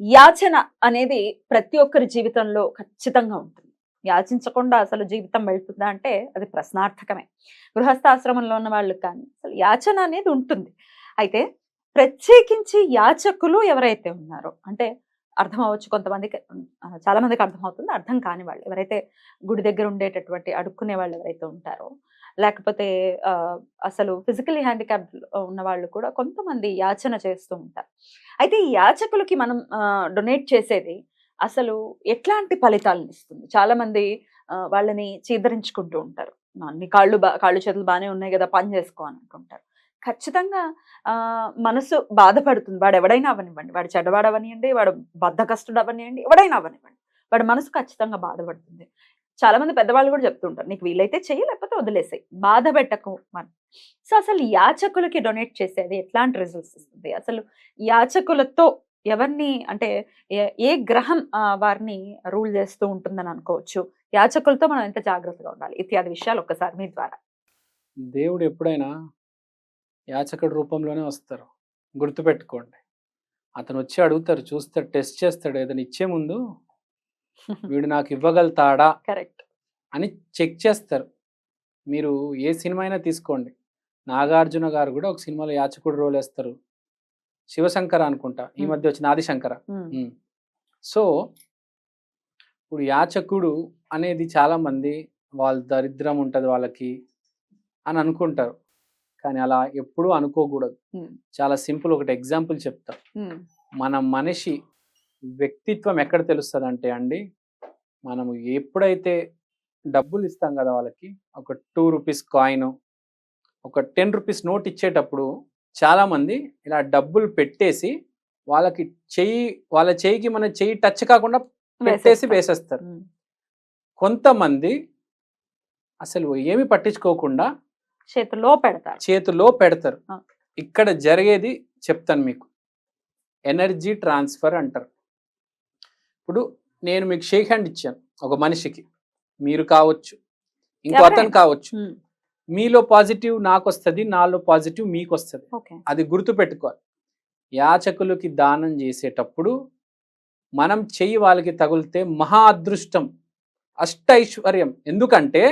యాచన అనేది ప్రతి ఒక్కరి జీవితంలో ఖచ్చితంగా ఉంటుంది. యాచించకుండా అసలు జీవితం వెళ్తుందా అంటే అది ప్రశ్నార్థకమే. గృహస్థాశ్రమంలో ఉన్న వాళ్ళకి కానీ అసలు యాచన అనేది ఉంటుంది. అయితే ప్రత్యేకించి యాచకులు ఎవరైతే ఉన్నారో అంటే అర్థం అవ్వచ్చు కొంతమందికి చాలామందికి చాలా మందికి అర్థం అవుతుంది. అర్థం కాని వాళ్ళు ఎవరైతే గుడి దగ్గర ఉండేటటువంటి అడుక్కునే వాళ్ళు ఎవరైతే ఉంటారో లేకపోతే అసలు ఫిజికలీ హ్యాండిక్యాప్ ఉన్న వాళ్ళు కూడా కొంతమంది యాచన చేస్తూ ఉంటారు. అయితే ఈ యాచకులకి మనం డొనేట్ చేసేది అసలు ఎట్లాంటి ఫలితాలను ఇస్తుంది? చాలా మంది వాళ్ళని చీదరించుకుంటూ ఉంటారు. అన్ని కాళ్ళు బా కాళ్ళు చేతులు బాగానే ఉన్నాయి కదా పని చేసుకో అని అనుకుంటారు. ఖచ్చితంగా మనసు బాధపడుతుంది. వాడు ఎవడైనా అవనివ్వండి. వాడు చెడ్డవాడు అవనివ్వండి వాడు బద్ధకస్తుడు అవనివ్వండి ఎవడైనా అవనివ్వండి. వాడి మనసు ఖచ్చితంగా బాధపడుతుంది. చాలా మంది పెద్దవాళ్ళు కూడా చెప్తుంటారు నీకు వీలైతే చెయ్యి లేకపోతే వదిలేసాయి బాధ పెట్టకు మనం సో అసలు యాచకులకి డొనేట్ చేసేది ఎట్లాంటి రిజల్ట్స్ ఇస్తుంది అసలు యాచకులతో ఎవరిని అంటే ఏ- ఏ గ్రహం వారిని రూల్ చేస్తూ ఉంటుందని అనుకోవచ్చు? యాచకులతో మనం ఎంత జాగ్రత్తగా ఉండాలి? ఇత్యాది విషయాలు ఒక్కసారి మీ ద్వారా. దేవుడు ఎప్పుడైనా యాచకుడి రూపంలోనే వస్తారు. గుర్తుపెట్టుకోండి. అతను వచ్చి అడుగుతారు చూస్తాడు టెస్ట్ చేస్తాడు ఏదైనా ఇచ్చే ముందు వీడు నాకు ఇవ్వగలుగుతాడా కరెక్ట్. అని చెక్ చేస్తారు. మీరు ఏ సినిమా అయినా తీసుకోండి. నాగార్జున గారు కూడా ఒక సినిమాలో యాచకుడు రోల్ వేస్తారు. శివశంకర అనుకుంటా. ఈ. మధ్య వచ్చిన ఆదిశంకర. సో ఇప్పుడు యాచకుడు అనేది చాలా మంది వాళ్ళ దరిద్రం ఉంటుంది వాళ్ళకి అని అనుకుంటారు. కానీ అలా ఎప్పుడూ అనుకోకూడదు. చాలా సింపుల్ ఒకటి ఎగ్జాంపుల్ చెప్తా. మన మనిషి వ్యక్తిత్వం ఎక్కడ తెలుస్తుంది అంటే అండి మనము ఎప్పుడైతే డబ్బులు ఇస్తాం కదా వాళ్ళకి ఒక టూ రూపీస్ కాయిన్ ఒక టెన్ రూపీస్ నోట్ ఇచ్చేటప్పుడు చాలా మంది ఇలా డబ్బులు పెట్టేసి వాళ్ళకి చెయ్యి వాళ్ళ చెయ్యికి మన చెయ్యి టచ్ కాకుండా పెట్టేసి వేసేస్తారు. కొంతమంది అసలు ఏమి పట్టించుకోకుండా చేతిలో పెడతారు. చేతిలో పెడతారు. ఇక్కడ జరిగేది చెప్తాను మీకు. ఎనర్జీ ట్రాన్స్ఫర్ అంటారు. ఇప్పుడు నేను మీకు షేక్ హ్యాండ్ ఇచ్చాను ఒక మనిషికి. మీరు కావచ్చు ఇంకో అతను. కావచ్చు. మీలో పాజిటివ్ నాకు వస్తుంది నాలో పాజిటివ్ మీకు వస్తుంది. అది గుర్తుపెట్టుకోవాలి యాచకులకి దానం చేసేటప్పుడు మనం చెయ్యి వాళ్ళకి తగిలితే మహా అదృష్టం అష్ట ఐశ్వర్యం ఎందుకంటే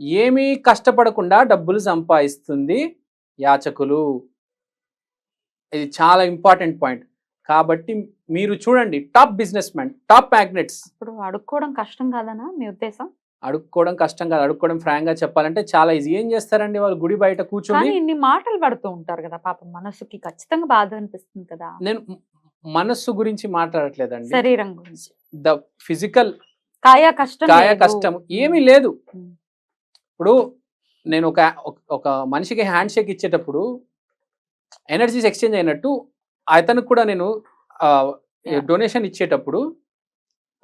ఏమీ కష్టపడకుండా డబ్బులు సంపాదిస్తుంది యాచకులు. ఇది చాలా ఇంపార్టెంట్ పాయింట్. కాబట్టి మీరు చూడండి top business man top magnets ఇప్పుడు అడుక్కోవడం కష్టం కాదనా మీ ఉద్దేశం? అడుక్కోవడం కష్టం కాదు అడుక్కోవడం ఫ్రాంక్గా చెప్పాలంటే చాలా ఈజీ ఏం చేస్తారండి వాళ్ళు గుడి బయట కూర్చొని? ఇన్ని మాటలు పడుతూ ఉంటారు కదా పాపం మనసుకి ఖచ్చితంగా బాధ అనిపిస్తుంది కదా. నేను మనస్సు గురించి మాట్లాడట్లేదండి. శరీరం గురించి. ద ఫిజికల్ కాయ కష్టం కాయ. కష్టం ఏమీ లేదు. ఇప్పుడు నేను ఒక ఒక- ఒక మనిషికి హ్యాండ్ షేక్ ఇచ్చేటప్పుడు ఎనర్జీస్ ఎక్స్చేంజ్ అయినట్టు అతనికి కూడా నేను. డొనేషన్ ఇచ్చేటప్పుడు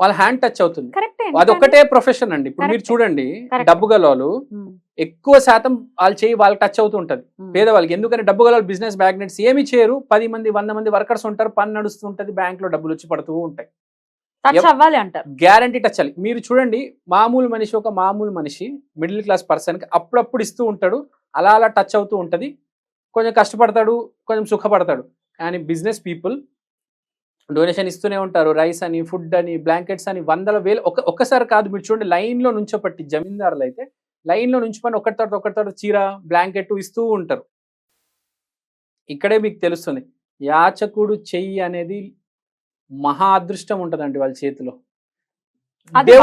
వాళ్ళ హ్యాండ్ టచ్ అవుతుంది. కరెక్టే అది ఒక్కటే ప్రొఫెషన్ అండి. ఇప్పుడు మీరు. చూడండి. డబ్బు గలవాళ్ళు ఉమ్, ఎక్కువ శాతం వాళ్ళు చేయి వాళ్ళకి టచ్ అవుతూ ఉంటది. ఉమ్. పేదవాళ్ళకి ఎందుకంటే డబ్బు గల బిజినెస్ బ్యాగ్నెట్స్ ఏమి చేయరు. పది మంది వంద మంది వర్కర్స్ ఉంటారు. పని నడుస్తూ ఉంటది. బ్యాంక్లో డబ్బులు వచ్చి పడుతూ ఉంటాయి. గ్యారంటీ టచ్ అవ్వాలి మీరు చూడండి మామూలు మనిషి ఒక మామూలు మనిషి మిడిల్ క్లాస్ పర్సన్కి అప్పుడప్పుడు ఇస్తూ ఉంటాడు. అలా అలా టచ్ అవుతూ ఉంటుంది. కొంచెం కష్టపడతాడు కొంచెం సుఖపడతాడు. కానీ బిజినెస్ పీపుల్ డొనేషన్ ఇస్తూనే ఉంటారు. రైస్ అని ఫుడ్ అని బ్లాంకెట్స్ అని వందల వేలు ఒక ఒక్కసారి కాదు మీరు చూడండి లైన్లో నుంచోపట్టి జమీందారులు అయితే లైన్లో నుంచుకొని ఒకటి తర్వాత ఒకటి తర్వాత చీర బ్లాంకెట్ ఇస్తూ ఉంటారు. ఇక్కడే మీకు తెలుస్తుంది యాచకుడు చెయ్యి అనేది మహా అదృష్టం ఉంటదండి వాళ్ళ చేతిలో.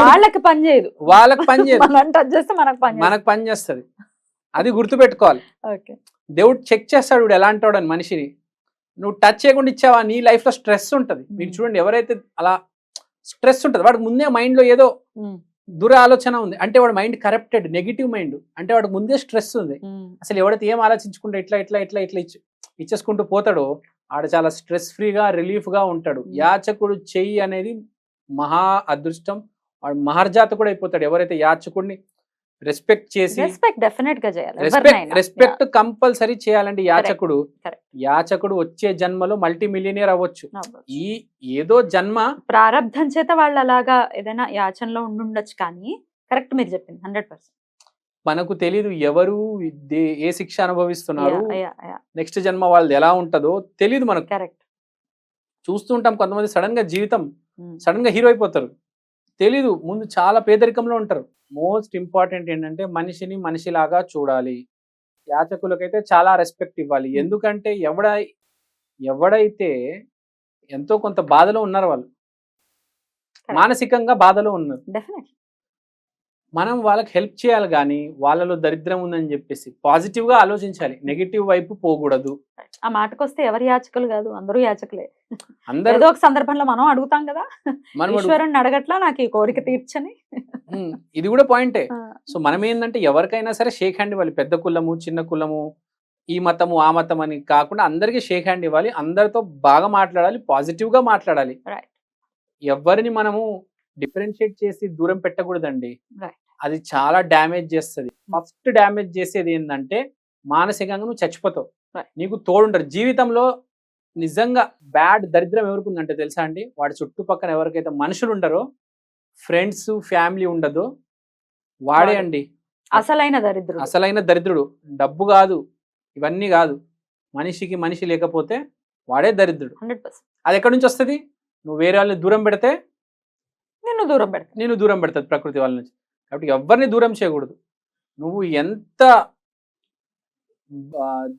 వాళ్ళకి పని చేయదు. వాళ్ళకి పని చేయదు. మనం టచ్ చేస్తే మనకు పని మనకు పని చేస్తుంది. అది గుర్తుపెట్టుకోవాలి. దేవుడు చెక్ చేస్తాడు ఎలాంటి వాడు అని మనిషిని. నువ్వు టచ్ చేయకుండా ఇచ్చావా? నీ లైఫ్లో స్ట్రెస్ ఉంటుంది. మీరు. చూడండి ఎవరైతే అలా స్ట్రెస్ ఉంటుంది వాడికి ముందే mind లో ఏదో దుర ఆలోచన ఉంది. అంటే వాడు మైండ్ కరప్టెడ్ నెగిటివ్ మైండ్ అంటే వాడికి ముందే స్ట్రెస్ ఉంది. అసలు ఎవరైతే ఏం ఆలోచించుకుంటే ఇట్లా ఇట్లా ఇట్లా ఇట్లా ఇచ్చి ఇచ్చేసుకుంటూ పోతాడో ఆడ చాలా స్ట్రెస్ ఫ్రీగా రిలీఫ్గా ఉంటాడు. యాచకుడు చెయ్యి అనేది మహా అదృష్టం. వాడు మహర్జాత కూడా అయిపోతాడు. ఎవరైతే యాచకుడిని రెస్పెక్ట్ చేసి రెస్పెక్ట్ డెఫినెట్గా చేయాలి రెస్పెక్ట్ కంపల్సరీ చేయాలండి యాచకుడు. యాచకుడు వచ్చే జన్మలో మల్టీ మిలియనియర్ అవ్వచ్చు. ఈ ఏదో జన్మ ప్రారంధం చేత వాళ్ళు అలాగా ఏదైనా యాచనలో ఉండుండొచ్చు కానీ కరెక్ట్ మీరు చెప్పింది హండ్రెడ్ పర్సెంట్ మనకు తెలియదు ఎవరు ఏ శిక్ష అనుభవిస్తున్నారు. నెక్స్ట్ జన్మ వాళ్ళది ఎలా ఉంటుందో తెలియదు మనకు. కరెక్ట్ చూస్తుంటాం కొంతమంది సడన్గా జీవితం సడన్గా హీరో అయిపోతారు. తెలీదు ముందు చాలా పేదరికంలో ఉంటారు. మోస్ట్ ఇంపార్టెంట్ ఏంటంటే మనిషిని మనిషిలాగా చూడాలి. యాచకులకైతే చాలా రెస్పెక్ట్ ఇవ్వాలి. ఎందుకంటే ఎవడ ఎవడైతే ఎంతో కొంత బాధలో ఉన్నారు వాళ్ళు మానసికంగా బాధలో ఉన్నారు. మనం వాళ్ళకి హెల్ప్ చేయాలి కానీ వాళ్ళలో దరిద్రం ఉందని చెప్పేసి పాజిటివ్గా ఆలోచించాలి. నెగిటివ్ వైపు పోకూడదు. ఆ మాటకు వస్తే ఎవరు యాచకులు కాదు? అందరూ యాచకులే. అందరూ ఒక సందర్భంలో మనం అడుగుతాం కదా? మనం అడగట్లా నాకు ఈ కోరిక తీర్చని? ఇది కూడా పాయింటే. సో మనం ఏంటంటే ఎవరికైనా సరే షేక్ హ్యాండ్ ఇవ్వాలి. పెద్ద కులము చిన్న కులము ఈ మతము ఆ మతం అని కాకుండా అందరికీ షేక్ హ్యాండ్ ఇవ్వాలి. అందరితో బాగా మాట్లాడాలి. పాజిటివ్గా మాట్లాడాలి. ఎవరిని మనము డిఫరెన్షియేట్ చేసి దూరం పెట్టకూడదండి. అది చాలా డ్యామేజ్ చేస్తుంది. ఫస్ట్ డ్యామేజ్ చేసేది ఏంటంటే మానసికంగా నువ్వు చచ్చిపోతావు. నీకు తోడుంటారు జీవితంలో నిజంగా బ్యాడ్ దరిద్రం ఎవరికి ఉందంటే తెలుసా అండి? వాడి చుట్టుపక్కల ఎవరికైతే మనుషులు ఉండరో ఫ్రెండ్స్ ఫ్యామిలీ ఉండదో. వాడే. అండి. అసలైన దరిద్రుడు. అసలైన దరిద్రుడు. డబ్బు కాదు ఇవన్నీ కాదు. మనిషికి మనిషి లేకపోతే వాడే దరిద్రుడు. అది ఎక్కడి నుంచి వస్తుంది? నువ్వు వేరే వాళ్ళని దూరం పెడితే నిన్ను దూరం పెడతా. నేను దూరం పెడుతుంది ప్రకృతి వాళ్ళ నుంచి. కాబట్టి ఎవరిని దూరం చేయకూడదు. నువ్వు ఎంత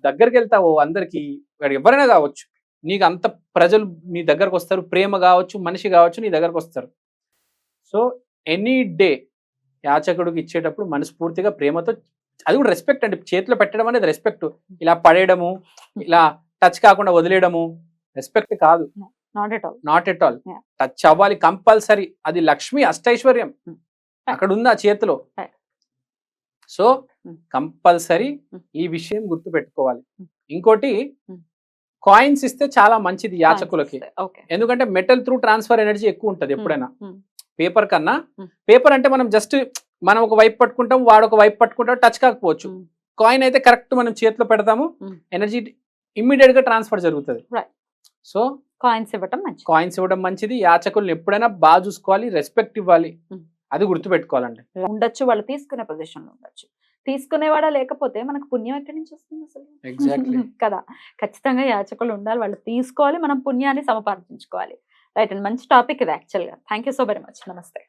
దగ్గరికి వెళ్తావో అందరికి ఎవరైనా కావచ్చు. నీకు అంత ప్రజలు నీ దగ్గరకు వస్తారు. ప్రేమ కావచ్చు మనిషి కావచ్చు నీ దగ్గరకు వస్తారు. సో ఎనీ డే యాచకుడికి ఇచ్చేటప్పుడు మనస్ఫూర్తిగా ప్రేమతో అది కూడా రెస్పెక్ట్ అండి చేతిలో పెట్టడం అనేది రెస్పెక్ట్ ఇలా పడేయడము ఇలా టచ్ కాకుండా వదిలేయడము రెస్పెక్ట్ కాదు not at all not at all Yeah. Touch అవ్వాలి కంపల్సరీ అది లక్ష్మి అష్టైశ్వర్యం. అక్కడ ఉంది ఆ చేతిలో. సో. కంపల్సరీ. ఈ విషయం గుర్తు పెట్టుకోవాలి. ఇంకోటి. కాయిన్స్ ఇస్తే చాలా మంచిది యాచకులకి ఎందుకంటే మెటల్ త్రూ ట్రాన్స్ఫర్ ఎనర్జీ ఎక్కువ ఉంటుంది ఎప్పుడైనా. పేపర్ కన్నా. పేపర్ అంటే మనం జస్ట్ మనం ఒక వైపు పట్టుకుంటాం వాడు ఒక వైపు పట్టుకుంటాం టచ్ కాకపోవచ్చు. కాయిన్ అయితే కరెక్ట్ మనం చేతిలో పెడతాము. ఎనర్జీ ఇమ్మీడియట్గా ట్రాన్స్ఫర్ జరుగుతుంది. సో కాయిన్స్ ఇవ్వటం మంచి కాయిన్స్ ఇవ్వడం మంచిది యాచకుల్ని ఎప్పుడైనా బాగా చూసుకోవాలి రెస్పెక్ట్ ఇవ్వాలి. అది గుర్తుపెట్టుకోవాలండి ఉండొచ్చు వాళ్ళు తీసుకునే పొజిషన్లో ఉండొచ్చు తీసుకునేవాడా లేకపోతే మనకు పుణ్యం ఎక్కడి నుంచి వస్తుంది అసలు. కదా ఖచ్చితంగా యాచకులు ఉండాలి వాళ్ళు తీసుకోవాలి మనం పుణ్యాన్ని సమపార్జించుకోవాలి రైట్ అండ్ మంచి టాపిక్ ఇది యాక్చువల్గా thank you so very much నమస్తే